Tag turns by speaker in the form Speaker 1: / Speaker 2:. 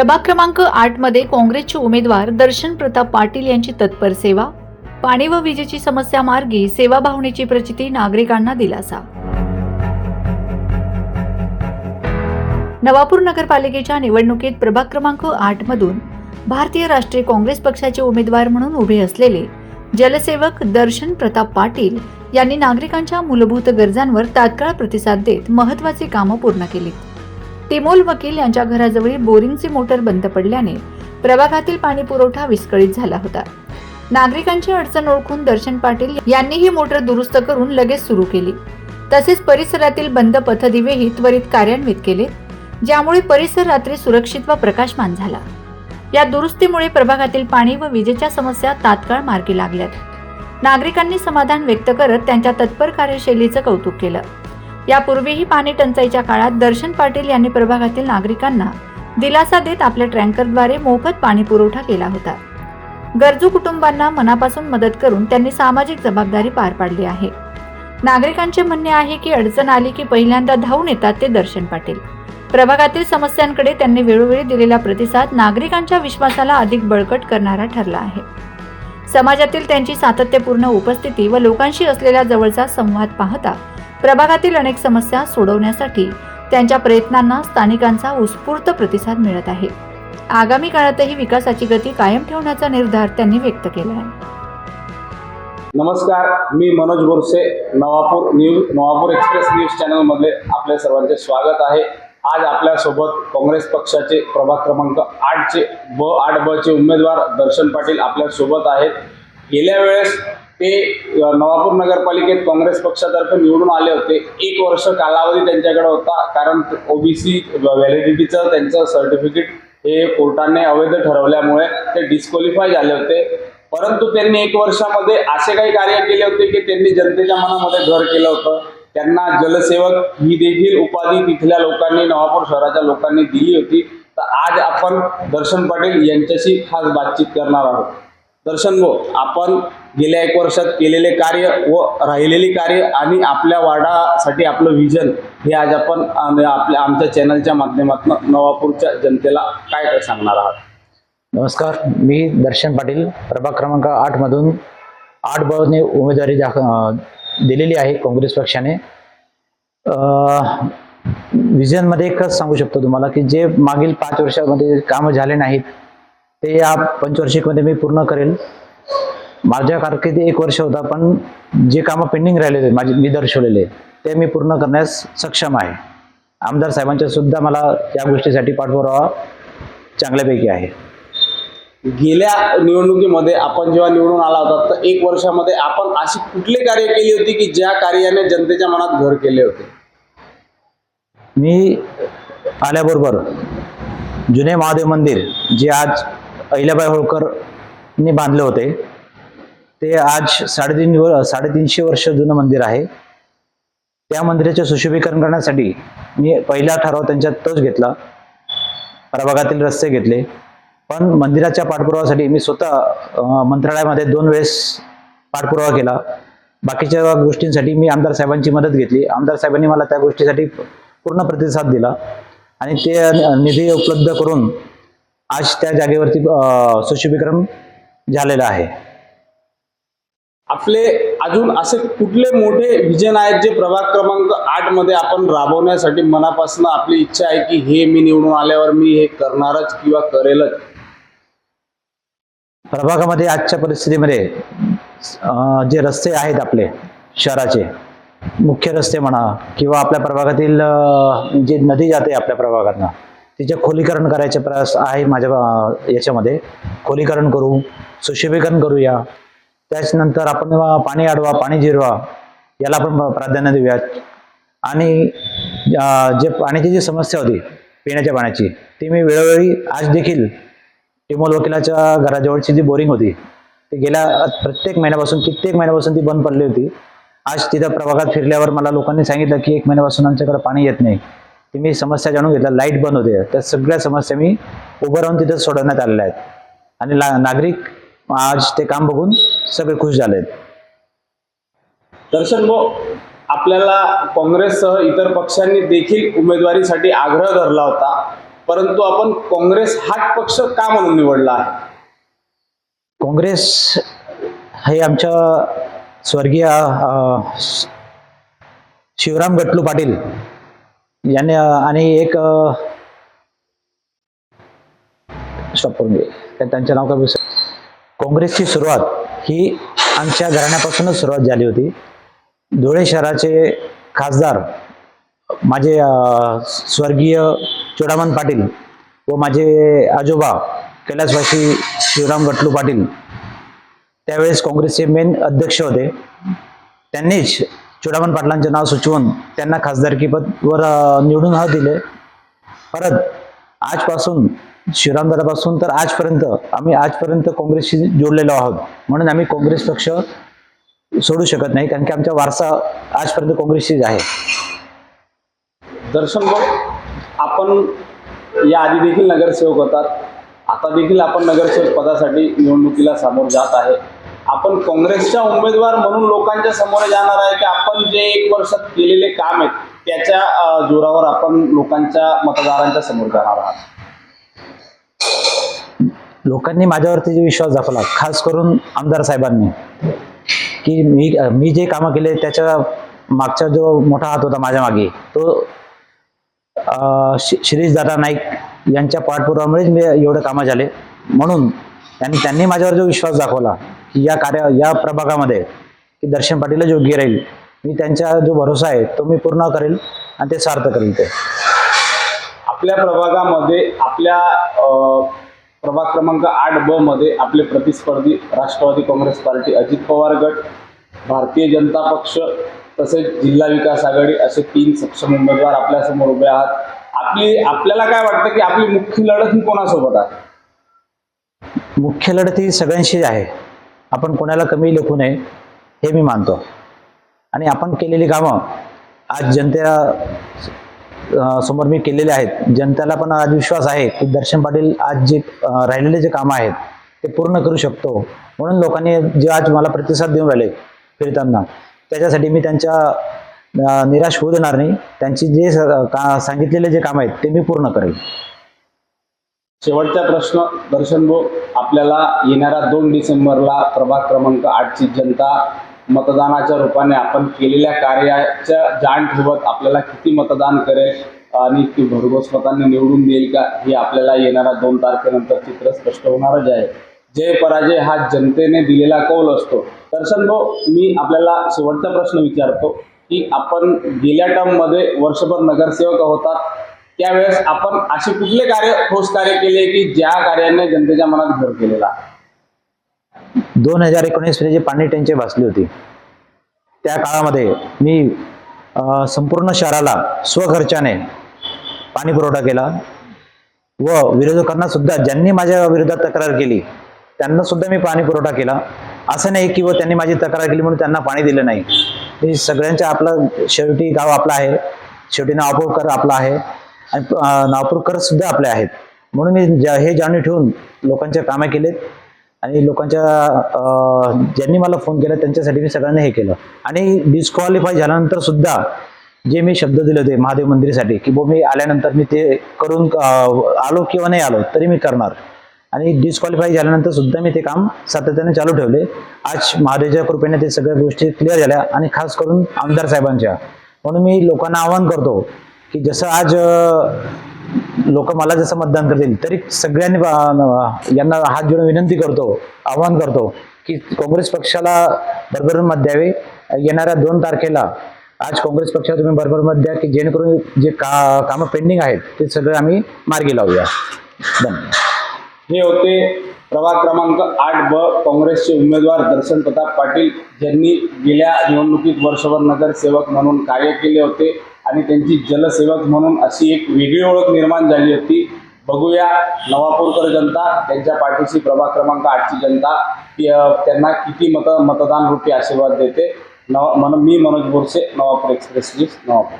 Speaker 1: प्रभाग क्रमांक आठमध्ये काँग्रेसचे उमेदवार दर्शन प्रताप पाटील यांची तत्पर सेवा पाणी व विजेची समस्या मार्गी सेवा भावनेची प्रचिती नागरिकांना दिलासा. नवापूर नगरपालिकेच्या निवडणुकीत प्रभाग क्रमांक आठ मधून भारतीय राष्ट्रीय काँग्रेस पक्षाचे उमेदवार म्हणून उभे असलेले जलसेवक दर्शन प्रताप पाटील यांनी नागरिकांच्या मूलभूत गरजांवर तात्काळ प्रतिसाद देत महत्वाची कामं पूर्ण केली. तिमोल वकील यांच्या घराजवळील बोरिंगची मोटर बंद पडल्याने प्रभागातील पाणी पुरवठा विस्कळीत झाला होता. नागरिकांची अडचण ओळखून दर्शन पाटील यांनी ही मोटर दुरुस्त करून लगेच सुरू केली. तसेच परिसरातील बंद पथदिवेही त्वरित कार्यान्वित केले ज्यामुळे परिसर रात्री सुरक्षित व प्रकाशमान झाला. या दुरुस्तीमुळे प्रभागातील पाणी व विजेच्या समस्या तात्काळ मार्गी लागल्यात. नागरिकांनी समाधान व्यक्त करत त्यांच्या तत्पर कार्यशैलीचं कौतुक केलं. यापूर्वीही पाणी टंचाईच्या काळात दर्शन पाटील यांनी प्रभागातील नागरिकांना दिलासा देत आपल्या टँकरद्वारे मोफत पाणी पुरवठा केला होता. गरजू कुटुंबांना मनापासून मदत करून त्यांनी सामाजिक जबाबदारी पार पाडली आहे. नागरिकांचे म्हणणे आहे की अडचण आली की पहिल्यांदा धावून येतात ते दर्शन पाटील. प्रभागातील समस्यांकडे त्यांनी वेळोवेळी दिलेला प्रतिसाद नागरिकांच्या विश्वासाला अधिक बळकट करणारा ठरला आहे. समाजातील त्यांची सातत्यपूर्ण उपस्थिती व लोकांशी असलेला जवळचा संवाद पाहता प्रभागातील अनेक समस्या सोडवण्यासाठी त्यांच्या प्रयत्नांना स्थानिकांचा उत्स्फूर्त प्रतिसाद मिळत आहे. आगामी काळातही विकासाची गती कायम ठेवण्याचा निर्धार त्यांनी व्यक्त केला आहे.
Speaker 2: नमस्कार मी Manoj Borse Navapur news Navapur express news चॅनलमध्ये आपल्या सर्वांचे स्वागत आहे. आज आपल्यासोबत काँग्रेस पक्षाचे प्रभाग क्रमांक आठचे ब आठ ब चे उमेदवार दर्शन पाटील आपल्यासोबत आहेत. गेल्या वेळेस ते नवापूर नगरपालिकेत काँग्रेस पक्षातर्फे निवडून आले होते. एक वर्ष कालावधी त्यांच्याकडे होता. कारण ओबीसी व्हॅलिडिटीचं त्यांचं सर्टिफिकेट हे कोर्टाने अवैध ठरवल्यामुळे ते डिस्क्वालिफाय झाले होते. परंतु त्यांनी एक वर्षामध्ये असे काही कार्य केले होते की त्यांनी जनतेच्या मनामध्ये घर केलं होतं. त्यांना जलसेवक ही देखील उपाधी तिथल्या लोकांनी नवापूर शहराच्या लोकांनी दिली होती. तर आज आपण दर्शन पाटील यांच्याशी खास बातचीत करणार आहोत. दर्शन भाऊ आपण गेल्या एक वर्षात केलेले कार्य व राहिलेली कार्य आणि आपल्या वार्डासाठी आपलं विजन हे आज आपण आपल्या आमच्या चॅनलच्या माध्यमातून नवापूरच्या जनतेला काय काय सांगणार आहात?
Speaker 3: नमस्कार मी दर्शन पाटील. प्रभाग क्रमांक आठमधून आठ बने उमेदवारी दाख दिलेली आहे काँग्रेस पक्षाने. विजनमध्ये एकच सांगू शकतो तुम्हाला की जे मागील पाच वर्षामध्ये कामं झाले नाहीत ते या पंचवर्षिकमध्ये मी पूर्ण करेल. माझ्या कारकिर्दी एक वर्ष होता पण जे कामं पेंडिंग राहिले होते माझे मी दर्शवलेले ते मी पूर्ण करण्यास सक्षम आहे. आमदार साहेबांच्या सुद्धा मला या गोष्टीसाठी पाठपुरावा चांगल्यापैकी आहे.
Speaker 2: गेल्या निवडणुकीमध्ये आपण जेव्हा निवडून आला होता तर एक वर्षामध्ये आपण अशी कुठले कार्य केली होती की ज्या कार्याने जनतेच्या मनात घर केले होते?
Speaker 3: मी आल्याबरोबर जुने महादेव मंदिर जे आज अहिल्याबाई होळकरनी बांधले होते ते आज साडेतीन साडेतीनशे वर्ष जुनं मंदिर आहे. त्या मंदिराचे सुशोभीकरण करण्यासाठी मी पहिला ठराव त्यांच्यात तोच घेतला. प्रभागातील रस्ते घेतले. पण मंदिराच्या पाठपुरावासाठी मी स्वतः मंत्रालयामध्ये दोन वेळेस पाठपुरावा केला. बाकीच्या गोष्टींसाठी मी आमदार साहेबांची मदत घेतली. आमदार साहेबांनी मला त्या गोष्टीसाठी पूर्ण प्रतिसाद दिला. आणि ते निधी उपलब्ध करून आज त्या जागेवरती सुशोभीकरण झालेलं आहे.
Speaker 2: आपले अजून असे कुठले मोठे विजन आहेत जे प्रभाग क्रमांक आठमध्ये आपण राबवण्यासाठी मनापासून आपली इच्छा आहे की हे मी निवडून आल्यावर मी हे करणारच किंवा करेलच?
Speaker 3: प्रभागामध्ये आजच्या परिस्थितीमध्ये जे रस्ते आहेत आपले शहराचे मुख्य रस्ते म्हणा किंवा आपल्या प्रभागातील जी जे नदी जाते आपल्या प्रभागातनं तिचे खोलीकरण करायचे प्रयास आहे माझ्या याच्यामध्ये. खोलीकरण करू सुशोभीकरण करूया. त्याच्यानंतर आपण पाणी अडवा पाणी जिरवा याला आपण प्राधान्य देऊयात. आणि जे पाण्याची जी समस्या होती पिण्याच्या पाण्याची ती मी वेळोवेळी आज देखील टिमोल वकिलाच्या घराजवळची जी बोरिंग होती ती गेल्या प्रत्येक महिन्यापासून कित्येक महिन्यापासून ती बंद पडली होती. आज तिथं प्रभागात फिरल्यावर मला लोकांनी सांगितलं की एक महिन्यापासून आमच्याकडे पाणी येत नाही. ती मी समस्या जाणून घेतल्या. लाइट बंद होते. त्या सगळ्या समस्या मी उभं राहून तिथं सोडवण्यात आलेल्या आहेत. आणि ला नागरिक आज ते काम बघून सगळे खुश झाले आहेत
Speaker 2: दर्शन भाऊ आपल्याला काँग्रेससह इतर पक्षांनी देखील उमेदवारीसाठी आग्रह धरला होता. परंतु आपण काँग्रेस हाच पक्ष का म्हणून निवडला आहे?
Speaker 3: काँग्रेस हे आमच्या स्वर्गीय शिवराम गटलू पाटील यांनी आणि एक त्यांचं नाव काय? विसर काँग्रेसची सुरुवात ही आमच्या घराण्यापासूनच सुरुवात झाली होती. धुळे शहराचे खासदार माझे स्वर्गीय चुडामन पाटील व माझे आजोबा कैलासवासी शिवराम गटलू पाटील त्यावेळेस काँग्रेसचे मेन अध्यक्ष होते. त्यांनीच चुडामन पाटलांचे नाव सुचवून त्यांना खासदारकीपदवर निवडून हा दिले. परत आजपासून शिवरामदादापासून तर आजपर्यंत आम्ही आजपर्यंत काँग्रेसशी जोडलेलो आहोत. म्हणून आम्ही काँग्रेस पक्ष सोडू शकत नाही कारण की आमचा वारसा आजपर्यंत काँग्रेसशीच आहे.
Speaker 2: दर्शन आपण या आधी देखील नगरसेवक होतात. आता देखील आपण नगरसेवक पदासाठी निवडणुकीला सामोर जात आहे. आपण काँग्रेसच्या उमेदवार म्हणून लोकांच्या समोर जाणार आहे की आपण जे एक वर्षात केलेले काम आहेत त्याच्या जोरावर आपण लोकांच्या मतदारांच्या समोर जाणार आहात?
Speaker 3: लोकांनी माझ्यावरती जे विश्वास दाखवला खास करून आमदार साहेबांनी की मी मी जे कामं केले त्याच्या मागचा जो मोठा हात होता माझ्या मागे तो शि- शिरीष दादा नाईक यांच्या पाठपुरामुळेच मी एवढे कामं झाले. म्हणून त्यांनी त्यांनी माझ्यावर जो विश्वास दाखवला की या कार्य या प्रभागामध्ये की दर्शन पाटीलच योग्य राहील मी त्यांचा जो भरोसा आहे तो मी पूर्ण करेल आणि ते सार्थ करेल ते.
Speaker 2: आपल्या प्रभागामध्ये आपल्या प्रभाग क्रमांक आठ ब मध्ये आपले प्रतिस्पर्धी राष्ट्रवादी काँग्रेस पार्टी अजित पवार गट भारतीय जनता पक्ष तसेच जिल्हा विकास आघाडी असे तीन सक्षम उमेदवार आपल्यासमोर उभे आहात. आपली आपल्याला काय वाटतं की आपली मुख्य लढत ही कोणासोबत आहे?
Speaker 3: मुख्य लढत ही सगळ्यांशी आहे. आपण कोणाला कमी लेखू नये हे मी मानतो. आणि आपण केलेली कामं आज जनतेला समोर मी केलेले आहेत. जनतेला पण आज विश्वास आहे की दर्शन पाटील आज जे राहिलेले जे कामं आहेत ते पूर्ण करू शकतो. म्हणून लोकांनी जे आज मला प्रतिसाद देऊन राहिले फिरताना त्याच्यासाठी मी त्यांच्या निराश होऊ देणार नाही. त्यांची जे का सांगितलेले जे काम आहेत ते मी पूर्ण करेल.
Speaker 2: शेवटचा प्रश्न दर्शन भाऊ आपल्याला येणाऱ्या दोन डिसेंबरला प्रभाग क्रमांक आठची जनता मतदानाच्या रूपाने आपण केलेल्या कार्याच्या जाण ठेवत आपल्याला किती मतदान करेल आणि ती भरघोस मतांनी निवडून देईल का हे आपल्याला येणाऱ्या दोन तारखेनंतर चित्र स्पष्ट होणारच आहे. जय पराजय हा जनतेने दिलेला कौल असतो. दर्शन भाऊ मी आपल्याला शेवटचा प्रश्न विचारतो की आपण गेल्या टर्ममध्ये वर्षभर नगरसेवक होतात त्यावेळेस आपण असे कुठले कार्य ठोस कार्य केले की ज्या कार्याने जनतेच्या मनात भर केलेला
Speaker 3: दोन हजार एकोणीसमध्ये जी पाणी टंचाई भासली होती. त्या काळामध्ये मी संपूर्ण शहराला स्वखर्चाने पाणी पुरवठा केला व विरोधकांना सुद्धा ज्यांनी माझ्या विरोधात तक्रार केली त्यांना सुद्धा मी पाणी पुरवठा केला. असं नाही की व त्यांनी माझी तक्रार केली म्हणून त्यांना पाणी दिलं नाही. मी सगळ्यांच्या आपलं शेवटी गाव आपलं आहे. शेवटी नावपूरकर आपला आहे. आणि अं, नावपूरकर सुद्धा आपले आहेत. म्हणून मी हे जाणीव ठेवून लोकांच्या कामे केलेत. आणि लोकांच्या ज्यांनी मला फोन केला त्यांच्यासाठी मी सगळ्यांना हे केलं. आणि डिस्क्वालिफाय झाल्यानंतर सुद्धा जे मी शब्द दिले होते महादेव मंदिरसाठी की बो मी आल्यानंतर मी ते करून आलो किंवा नाही आलो तरी मी करणार. आणि डिस्क्वालिफाय झाल्यानंतर सुद्धा मी ते काम सातत्याने चालू ठेवले. आज महादेवच्या कृपेने ते सगळ्या गोष्टी क्लिअर झाल्या आणि खास करून आमदार साहेबांच्या. म्हणून मी लोकांना आवाहन करतो की जसं आज लोक मला जसं मतदान करतील तरी सगळ्यांनी यांना हात जोडून विनंती करतो आवाहन करतो की काँग्रेस पक्षाला भरभरून मत द्यावे. येणाऱ्या दोन तारखेला आज काँग्रेस पक्षाला तुम्ही भरभर मत द्या की जेणेकरून जे का कामं पेंडिंग आहेत ते सगळे आम्ही मार्गी लावूया. धन्यवाद.
Speaker 2: हे होते प्रभाग क्रमांक आठ ब काँग्रेसचे उमेदवार दर्शन प्रताप पाटील. ज्यांनी गेल्या निवडणुकीत वर्षभर नगरसेवक म्हणून कार्य केले होते. आणि त्यांची जलसेवक म्हणून अशी एक वेगळी ओळख निर्माण झाली होती. बघूया नवापूरकर जनता त्यांच्या पाठीशी प्रभाग क्रमांक आठची जनता त्यांना किती मत मतदान रूपी आशीर्वाद देते. नवा मन मी मनोज बोरसे नवापूर एक्सप्रेस न्यूज नवापूर.